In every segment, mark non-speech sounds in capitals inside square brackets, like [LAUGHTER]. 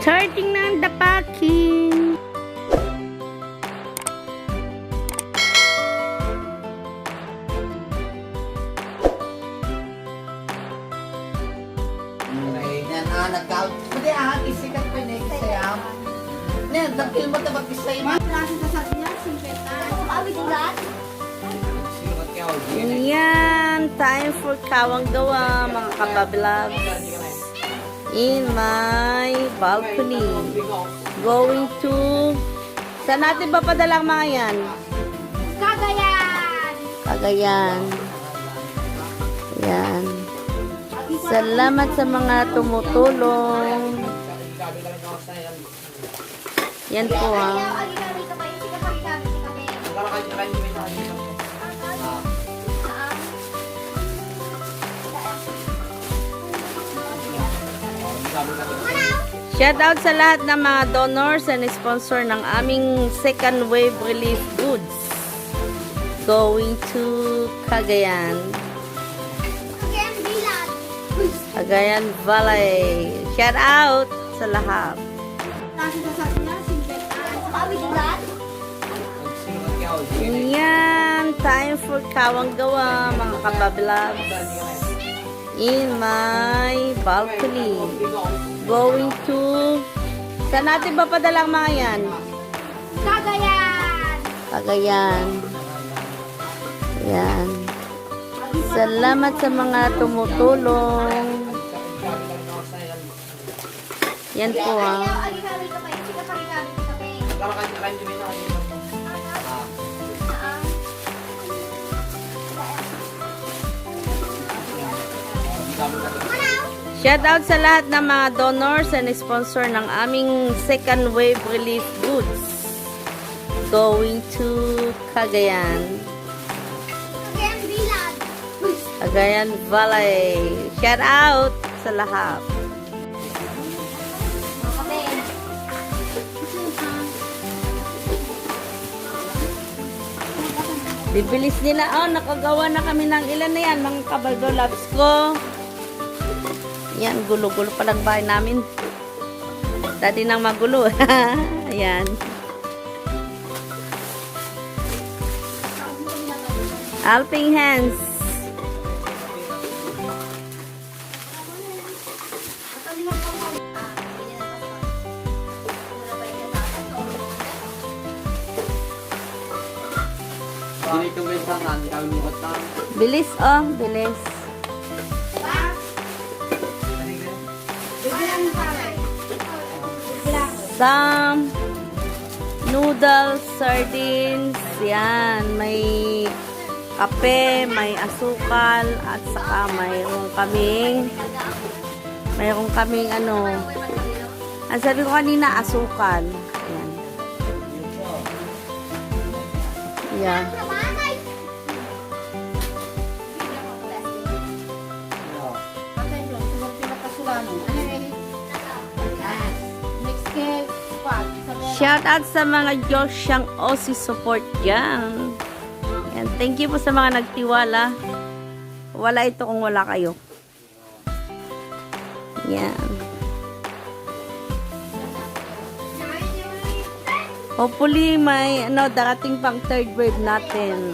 Charging ng dapakin. Yan, ah, nagka... Hindi, ah, isikat pa niya, isayam. Yan, dakil mo ito mag-isayam. Yan, for kawang gawa, mga kabablabs. In my balcony. Going to... Saan natin ba padalang mga yan? Kagayan! Cagayan. Yan. Salamat sa mga tumutulong. Yan po ah. Shout out sa lahat ng mga donors and sponsor ng aming second wave relief goods. Going to Cagayan. Cagayan Valley. Shout out sa lahat. Yan, time for kawang gawa, mga kabablabs. In my balcony. Going to... Saan natin ba padalang mga yan? Kagayan! Cagayan. Yan. Salamat sa mga tumutulong. Yan po ah. Shout out sa lahat ng mga donors and sponsor ng aming second wave relief goods. Going to Cagayan. Kagayan Bilan! Cagayan Valley. Shout out sa lahat. Bibilis nila. Oh, nakagawa na kami ng ilan na yan, mga kabaldo loves ko. Yan, gulo-gulo pa lang bahay namin. Dati nang magulo. [LAUGHS] Ayan. Helping hands. Bilis, oh, bilis. Some noodles, sardines, yan, may kape, may asukal, at saka mayroong kaming, mayroong kaming ano, ang sabi ko kanina, asukal. Yan. Yeah. Shout out sa mga siyang Aussie support dyan. Yan. Thank you po sa mga nagtiwala. Wala ito kung wala kayo. Yan. Hopefully may ano darating pang third wave natin.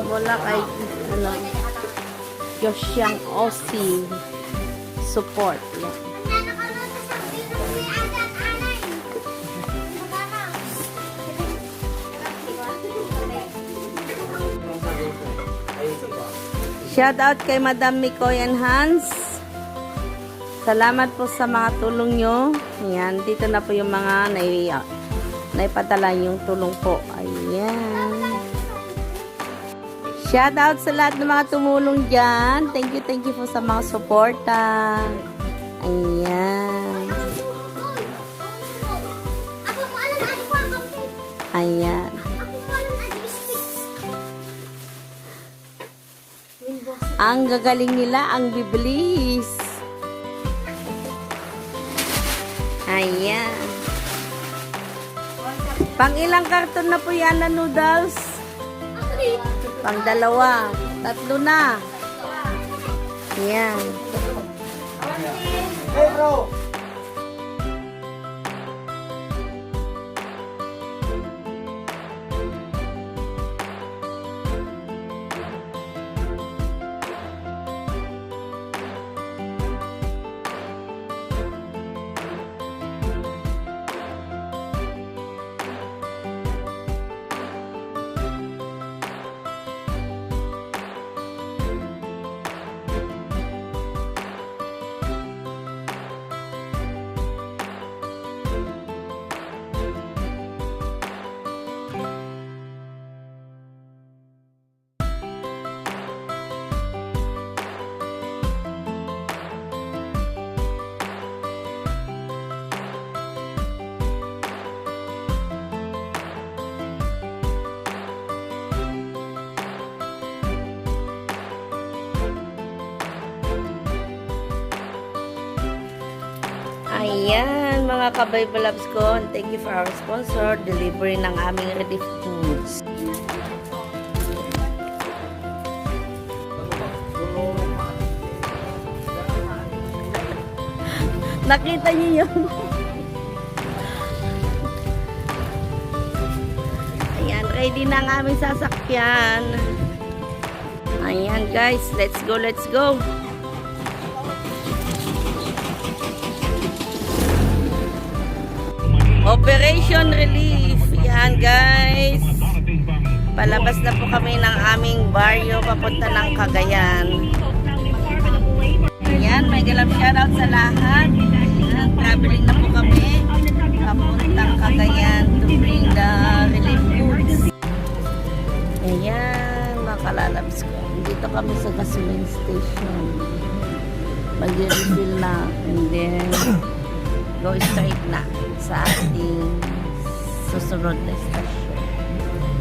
Wala kay ano siyang Aussie support. Yan. Shout out kay Madam Mikoy and Hans. Salamat po sa mga tulong nyo. Ayan, dito na po yung mga nai, naipadala yung tulong po. Ayan. Shout out sa lahat ng mga tumulong dyan. Thank you, thank you po sa mga suporta. Ayan. Ayan. Ang gagaling nila, ang bibilis. Ayan. Pang ilang karton na po yan na noodles? Pang dalawa. Tatlo na. Yan. Hey bro! Mga ka-Bible Labs ko. Thank you for our sponsor, delivery ng aming ready foods. [LAUGHS] Nakita niyo yun? Ayan, ready na ang aming sasakyan. Ayan guys, let's go, let's go. Operation Relief. Yan guys. Palabas na po kami ng aming baryo papunta ng Cagayan. Ayan, may galap shoutout sa lahat. Ayan, traveling na po kami papuntang Cagayan to bring the relief goods. Ayan, mga kalalabs ko. Dito kami sa gasoline station. Mag-refill na. And then, go straight na sa ating susunod na station.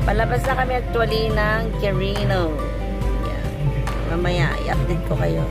Palabas na kami actually ng Quirino. Yan. Mamaya, i-update ko kayo.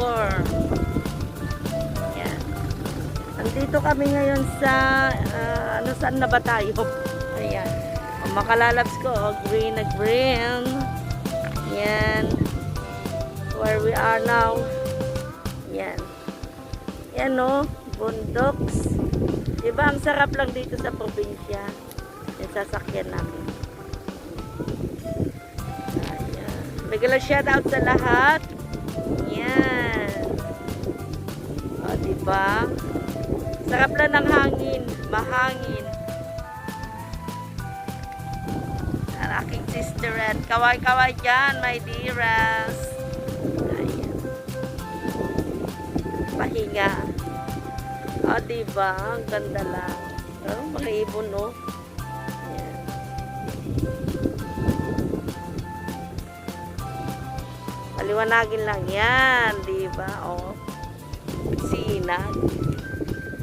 Stopover. Yan. Nandito kami ngayon sa, ah, ano saan na ba tayo? [LAUGHS] Ayan. Ang makalalabs ko, oh, green na green. Yan. Where we are now. Yan. Yan o, bundoks. Diba, ang sarap lang dito sa probinsya. Yung sasakyan namin. Ayan. Bigla shout out sa lahat. Yan. Diba? Sarap lang ng hangin. Mahangin. Ang aking sister at kaway-kaway dyan, my dearest. Ayan. Pahinga. O, diba? Ang ganda lang. Oh, mga ibon, no? Paliwanagin lang yan, di ba? O, sinag.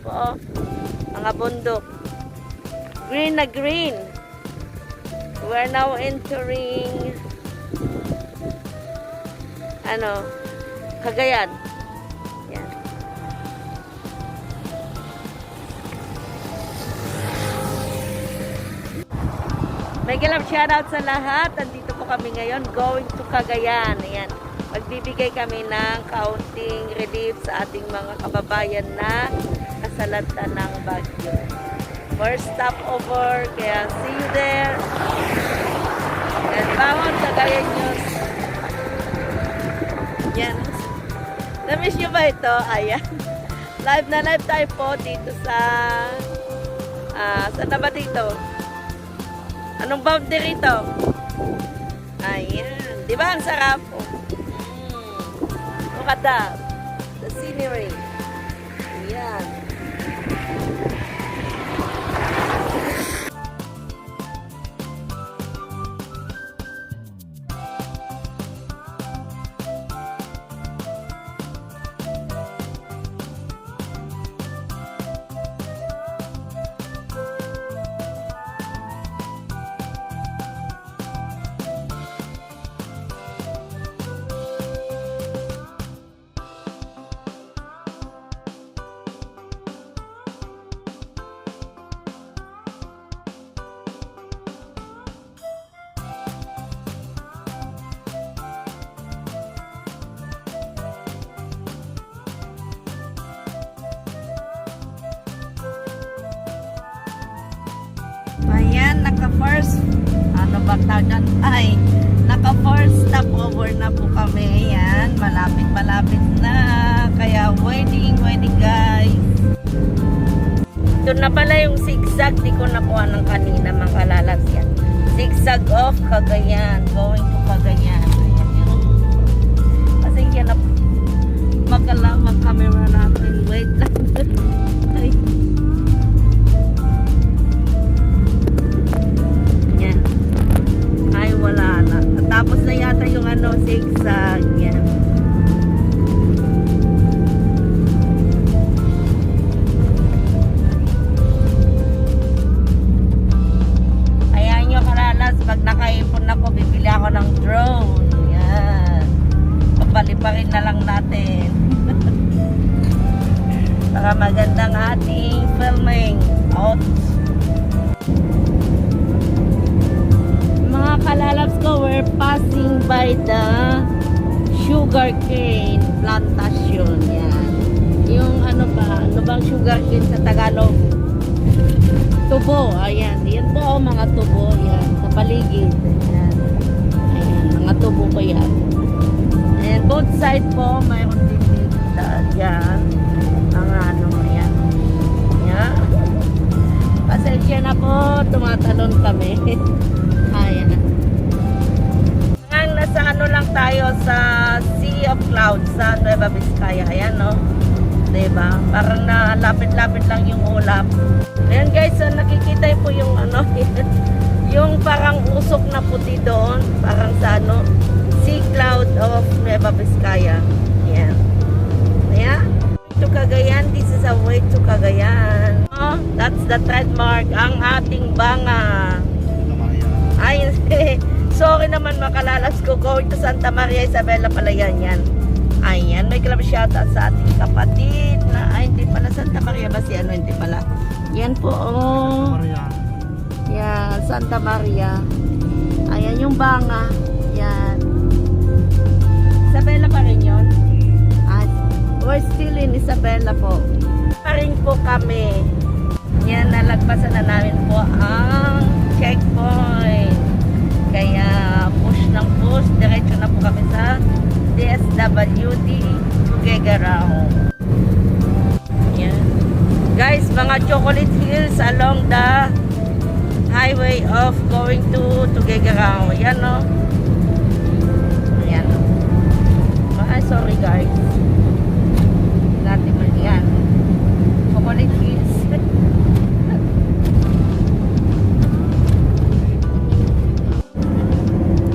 Po, mga bundok. Green na green. We're now entering ano, Cagayan. Yan. May galap shoutout sa lahat. Nandito po kami ngayon going to Cagayan. Ayan. Magbibigay kami ng kaunting relief sa ating mga kababayan na nasalanta ng bagyo. First stop over. Kaya see you there. And bawang Cagayan News. Yan. Na-miss nyo ba ito? Ayan. [LAUGHS] Live na live tayo po dito sa... Ah, saan na ba dito? Anong boundary ito? Ayan. Di ba ang sarap? Oh. Look. The scenery. Ayan. Ayan, naka-first, ano ba tawag dyan? Ay, naka-first stopover na po kami. Ayan, malapit-malapit na. Kaya waiting, waiting guys. Ito na pala yung zigzag. Di ko nakuha ng kanina, makalalas yan. Zigzag of Cagayan. Going to Cagayan. Ayan yun. Kasi yan na magkalawang camera natin. Ayan. Ayan, mga tubo ko yan. And both side po, mayroon din dito. Yan. Ang ano, yan. Yan. Pasensya na po, tumatalon kami. [LAUGHS] Ayan. Ngayon, nasa ano lang tayo sa Sea of Clouds sa Nueva Vizcaya. Ayan, no? Diba? Parang na lapit-lapit lang yung ulap. Ayan guys, so nakikita po yung ano, [LAUGHS] yung parang usok na puti doon. Parang sa ano, Sea Cloud of Nueva Vizcaya. Ayan. Ayan. To Cagayan, this is a way to Cagayan. Oh, that's the trademark, ang ating banga. Ay, sorry naman makalalas ko. Going to Santa Maria Isabela pala yan yan. Ayan, may club shoutout sa ating kapatid na, ay hindi pala Santa Maria ba si ano, hindi pala. Yan po, oh. Yan, Santa Maria. Ayan yung banga. Yan. Isabela pa rin yun? At we're still in Isabela po. Pa rin po kami. Yan, nalagpasan na namin po ang checkpoint. Kaya push ng push, diretso na po kami sa DSWD Tuguegarao. Yan. Guys, mga chocolate hills along the highway of going to Tuguegarao. Yan no. Yan. Ah, sorry guys. Natin man yan.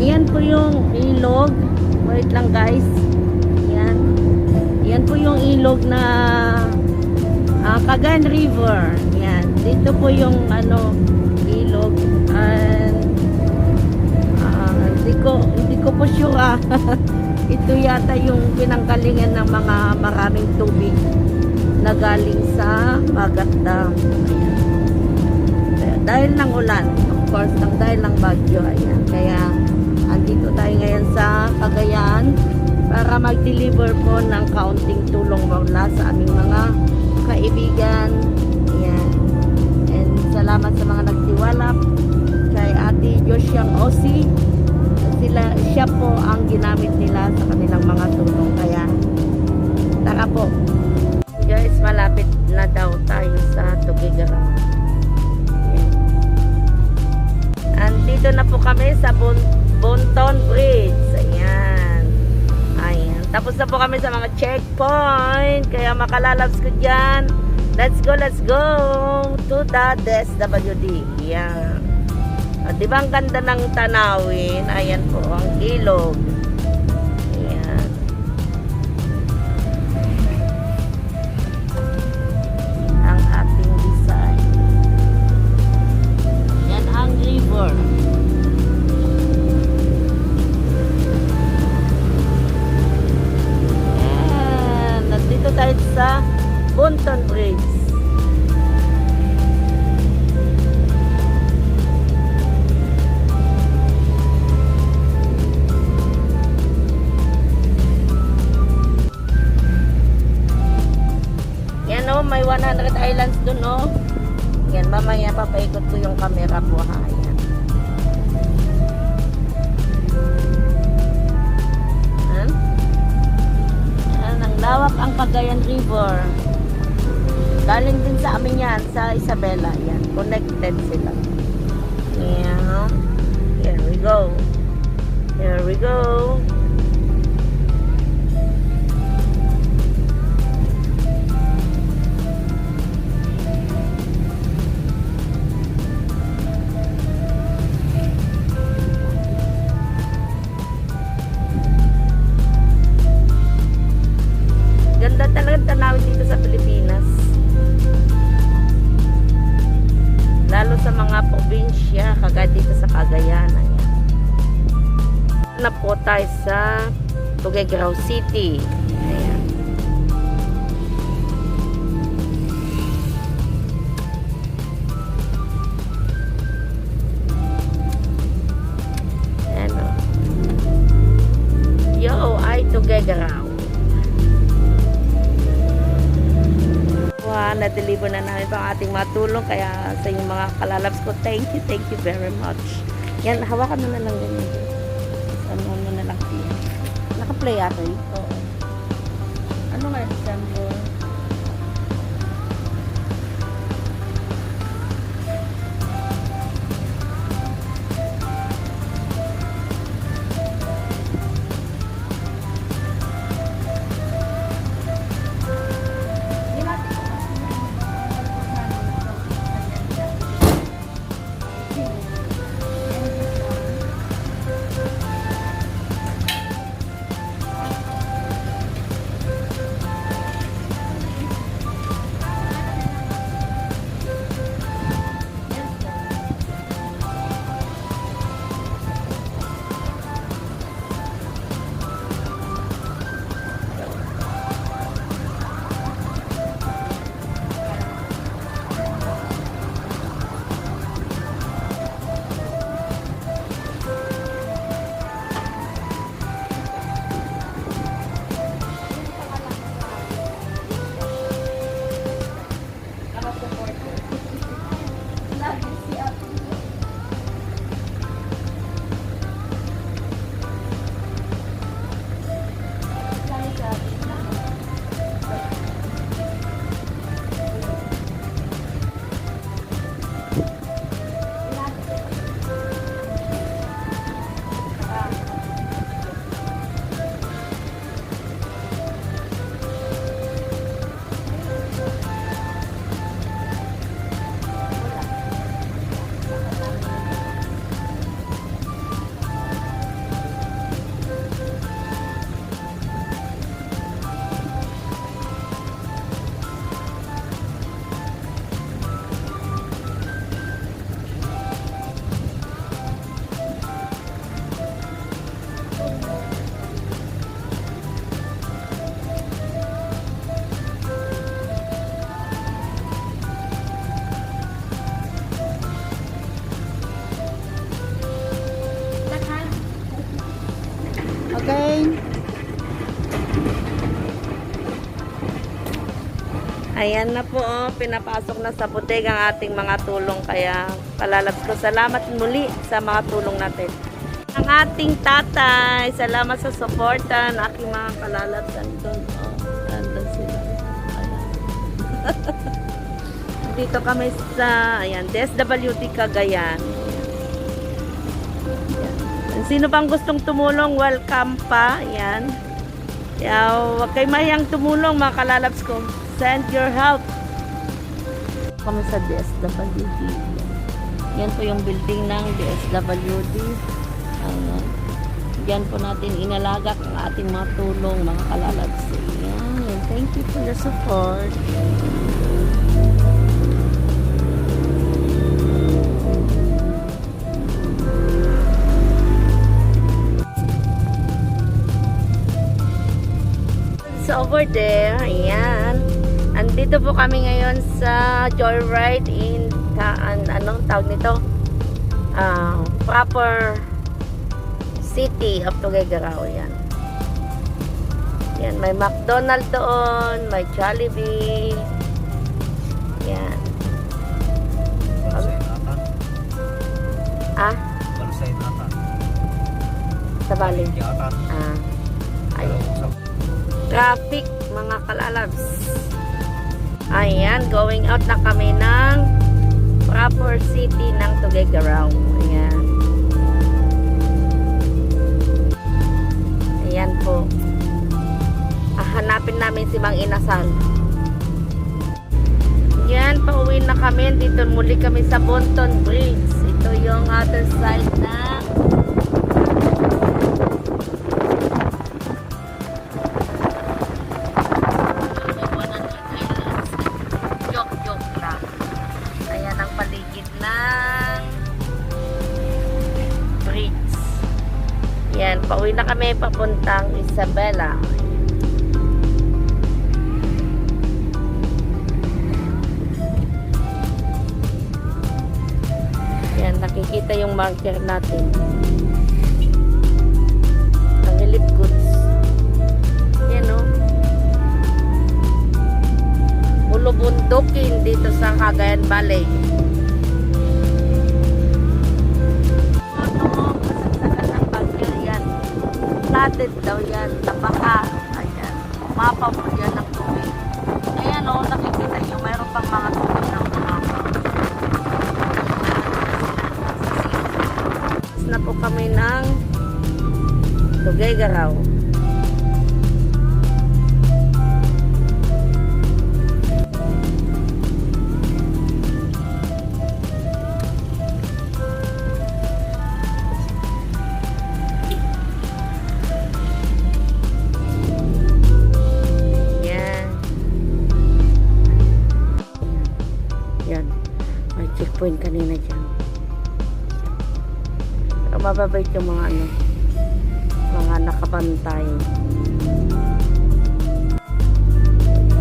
Yan yung ilog. Wait lang guys. Yan. Yan po yung ilog na ah, Kagan River. Yan. Dito po yung ano ko hindi ko po sure ah. [LAUGHS] Ito yata yung pinanggalingan ng mga maraming tubig na galing sa. Ayan. Kaya, dahil ng ulan, of course, ng dahil ng bagyo, ayan. Kaya, andito tayo ngayon sa Cagayan para mag-deliver po ng kaunting tulong mula sa aming mga kaibigan. Ayan. And salamat sa mga nagtiwala kay Ate Josyang Osi. Siya po ang ginamit nila sa kanilang mga tulong. Kaya, tara po. Guys, malapit na daw tayo sa Tugigarao. Andito na po kami sa Bon Bonton Bridge. Ayan. Ayan. Tapos na po kami sa mga checkpoint. Kaya makalalabs ko dyan. Let's go, let's go to the DSWD. Ayan. At di ang ganda ng tanawin? Ayan po, ang ilog. Ayan. Ang ating design. Yan ang river. Ayan. Nandito tayo sa Bunton Bridge. 300 islands dun, oh. Yan, mamaya papaikot ko yung camera ko, ha. Ayan. Ayan. Ayan, ang lawak ang Cagayan River. Galing din sa amin yan, sa Isabela. Yan, connected sila. Ayan. Here we go. Here we go. Tayo sa Tuguegarao City. Ayan. Ayan o. Yo, ay Tuguegarao. Wow, na-deliver na namin pa ang ating mga tulong. Kaya sa inyong mga kalalabs ko, thank you, thank you very much. Yan, hawakan mo na lang ganyan. Ano mo na lang yan. Naka-play ata yun? Oo. Ano nga? Okay? Ayan na po, oh, pinapasok na sa butig ang ating mga tulong. Kaya palalabs ko, salamat muli sa mga tulong natin. Ang ating tatay, salamat sa suporta ng aking mga kalalabs. Andun, oh, andun sila. [LAUGHS] Dito kami sa, ayan, DSWD Cagayan. Ayan. Sino bang gustong tumulong, welcome pa. Ayan. Kaya huwag kayo mahiyang tumulong mga kalalabs ko. Send your help. Kami sa DSWD. Yan po yung building ng DSWD. Ayan. Yan po natin inalagak ang ating mga tulong, mga kalalabs. Ayan. Thank you for the support. Over there, ayan. Andito po kami ngayon sa Joyride in ta, an, anong tawag nito? Ah, proper city of Tuguegarao yan. Yan, may McDonald doon, may Jollibee. Yan. Ah, sa Bali. Ah, ayun. Traffic, mga kalalabs. Ayan, going out na kami ng proper city ng Tuguegarao. Ayan. Ayan po. Ah, hanapin namin si Mang Inasal. Yan, pauwi na kami. Dito muli kami sa Bonton Bridge. Ito yung other side na kami papuntang Isabela. Yan, nakikita yung marker natin. Ang elite goods. Yan o. Mulubundukin dito sa Cagayan Valley. Flooded daw yan, nabaha. Ayan, mapa yan ng tubig. Ayan o, nakikita nyo, mayroon pang mga tubig ng umapa. na po kami ng Tuguegarao. Yan. Mababait yung mga ano, mga nakabantay.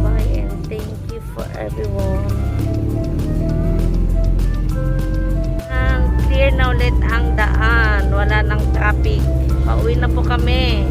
Bye and thank you for everyone. Ang clear na ulit ang daan. Wala nang traffic. Pauwi na po kami.